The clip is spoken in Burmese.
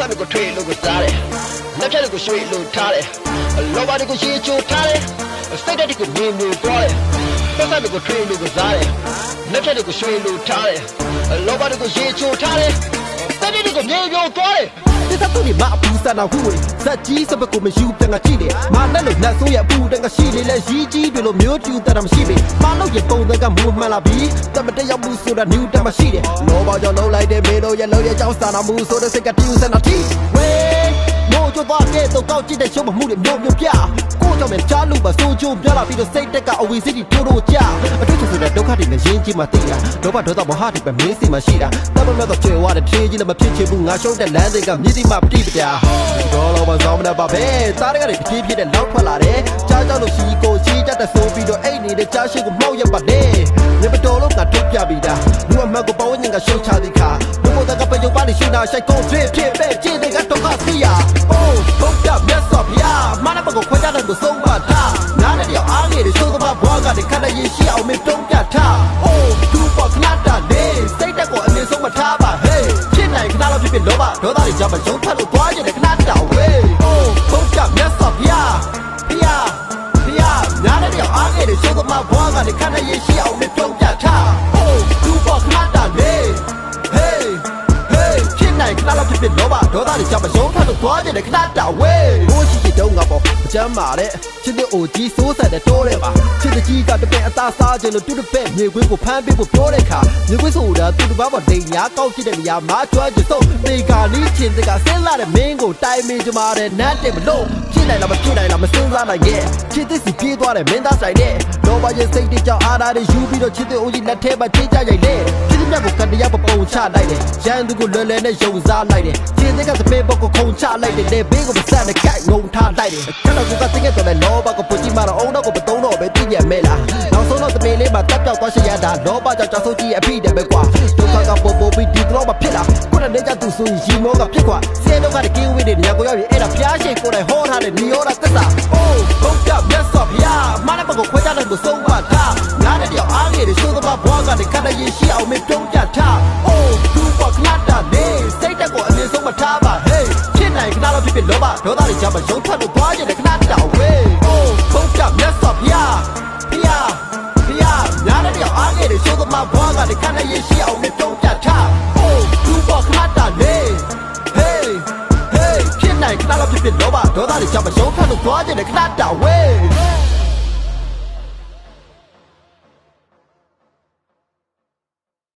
ပတ်စံကိုထွေလို့ကိုစားတယ်လက်ဖြတ်ကိုရွှေလို့ထားတယ်လောဘတွေကိုရှေးချိုးထားတယ်စိတ်ဓာတ်တွေကိုမြင်မြင်သွားတယ်ပတ်စံကိုထွေလို့ကိုစားတယ်လက်ဖြတ်ကိုရွှေလို့ထားတယ်လောဘတွေကိုရှေးချိုးထားတယ်စိတ်ဓာတ်တွေကိုမြင်မြင်သွားတယ် ဒီသက်သူတွေမအပူစနာဟုဝေဇက်ကြီးစပကိုမယူတန်ကကြည့်တယ်မာလက်လို့လက်ဆိုးရအပူတန်ကရှိလေလဲရီးကြီးတွေလို့မျိုးတူတန်တာမရှိပေမာလို့ရပုံသက်ကမူမှန်လာပြီတမတရောက်မှုဆိုတာနျူတန်မရှိတယ်လောဘကြောင့်လုံးလိုက်တဲ့မေလို့ရလုံးရကြောင်းစာနာမှုဆိုတဲ့စိတ်ကတူးစနာတီဝေးမို့ ကြတော့ကဲတော့ကောက်ကြည့်တဲ့ရှုံးမှုတွေမျိုးမျိုးပြကိုကြောင့်ပဲကြားလို့ပါဆိုကြိုးပြလာပြီးတော့စိတ်တက်ကအဝီစိတ်တွေတိုးတိုးကြအတွေ့အကြုံဆိုတဲ့ဒုက္ခတွေနဲ့ရင်းကြီးမှသိတာဒေါဘဒေါသမဟာတွေပဲမင်းစီမှရှိတာတမမဲ့တော့ကျွေဝါတဲ့ထေးကြီးလည်းမဖြစ်ချင်ဘူးငါရှုံးတဲ့လမ်းတွေကမြည်တိမှပြိပပြတော့လောမဆောင်မနေပါပဲသားတွေကတွေဖြည်းဖြည်းနဲ့လောက်ထွက်လာတယ်ကြားကြောက်လို့ရှိကိုရှိတတ်တဲ့ဆိုပြီးတော့အိတ်နေတဲ့ကြားရှိကိုမောက်ရပါတယ်မြေပတော်လို့ငါထုတ်ပြပြီးတာလူအမတ်ကိုပေါင်းရင်ကရှုံချသည်ခါဘုဘတကပယုံပါလိရှိနာရှိုက်ကိုဖြစ်ဖြစ်ပဲ ရင်ရှိအောင်မတုံးပြထားအိုးသူ့ပေါ်ခဏတာနေစိတ်တက်ကိုအမြင်ဆုံးမထားပါဟေးဖြစ်နိုင်ခဏလောက်ဖြစ်ဖြစ်လောဘဒေါသတွေကြောင့်မယုံထပ်လို့သွားရင်ခဏတာဝေးအိုးထုတ်ပြမြတ်စွာဘုရားဘုရားဘုရားနားနဲ့ရောက်အားငယ်တွေသိုးသမားဘွားကတည်းကခဏရင်ရှိအောင်မတုံးပြ ဒေါသတွေကြောင့်မယုံထလို့သွားကြတယ်ခဏတာဝေးဘိုးရှိရှိတုံးကပေါ့အချမ်းမာတဲ့ချစ်တဲ့အိုကြီးစိုးဆက်တဲ့တိုးတဲ့ပါချစ်တဲ့ကြီးကတပည့်အသားစားခြင်းလို့တူတပည့်မြေခွေးကိုဖမ်းပေးဖို့ပြောတဲ့ခါမြေခွေးဆိုတာသူတစ်ပါးပေါ်ဒိန်ညာကောက်ဖြစ်တဲ့နေရာမှာကြွားကြစုံပေကာနီးချင်းတကဆင်းလာတဲ့မင်းကိုတိုင်မင်ကြမာတဲ့နတ်တဲ့မလို့ဖြစ်နိုင်လားမဖြစ်နိုင်လားမစင်းစားနိုင်ရဲ့ချစ်တဲ့စီပြေးသွားတဲ့မင်းသားဆိုင်တဲ့လောဘရဲ့စိတ်တွေကြောင့်အားရတဲ့ယူပြီးတော့ချစ်တဲ့အိုကြီးလက်ထဲမှာထိကြရိုက်လေချစ်တဲ့မြတ်ကိုကတရားပပုံ ချလိုက်တယ်ရန်သူကိုလွယ်လွယ်နဲ့ယုံစားလိုက်တယ်ချစ်တဲ့ကစပင်းဘကိုခုံချလိုက်တယ်လေဘေးကိုမဆန်တဲ့ကြိုက်ငုံထားလိုက်တယ်ခဏကကတင်ခဲ့တော့လေလောဘကိုပူကြည့်မှတော့အုံတော့ကိုမတုံးတော့ပဲသိရမဲလားနောက်ဆုံးတော့တပင်းလေးမှာတက်ပြောက်သွားရှရတာလောဘကြောင့်ကြောက်ဆိုးကြီးအဖိတယ်ပဲကွာဒုက္ခကပို့ပို့ပြီးဒီတော့မဖြစ်လာကိုယ်နဲ့ကြသူဆိုရီမောကဖြစ်ကွာဆဲတော့ကတကင်းဝေးတဲ့နေရာကိုရောက်ရင်အဲ့ဒါဖျားရှိကိုယ်တိုင်ဟောထားတဲ့နီယောတာသက်သာအိုးဘုတ်ပြမြတ်စွာ လောက်ဖြစ်ဖြစ်လောဘဒေါသတွေကြောင့်မယုံထွက်လို့သွားရင်လည်းခဏတာဝေးအိုးဘုတ်ပြမြတ်စွာဘုရားဘုရားဘုရားညာတဲ့တယောက်အားငယ်တွေရှိုးသမားဘွားကတည်းကခဏရင်ရှိအောင်မပြုံးပြထားအိုးသူ့ပေါ်ခဏတာနေဟေး Hey ဖြစ်နိုင်ခဏလောက်ဖြစ်ဖြစ်လောဘဒေါသတွေကြောင့်မယုံထလို့သွားကြတယ်ခဏတာဝေး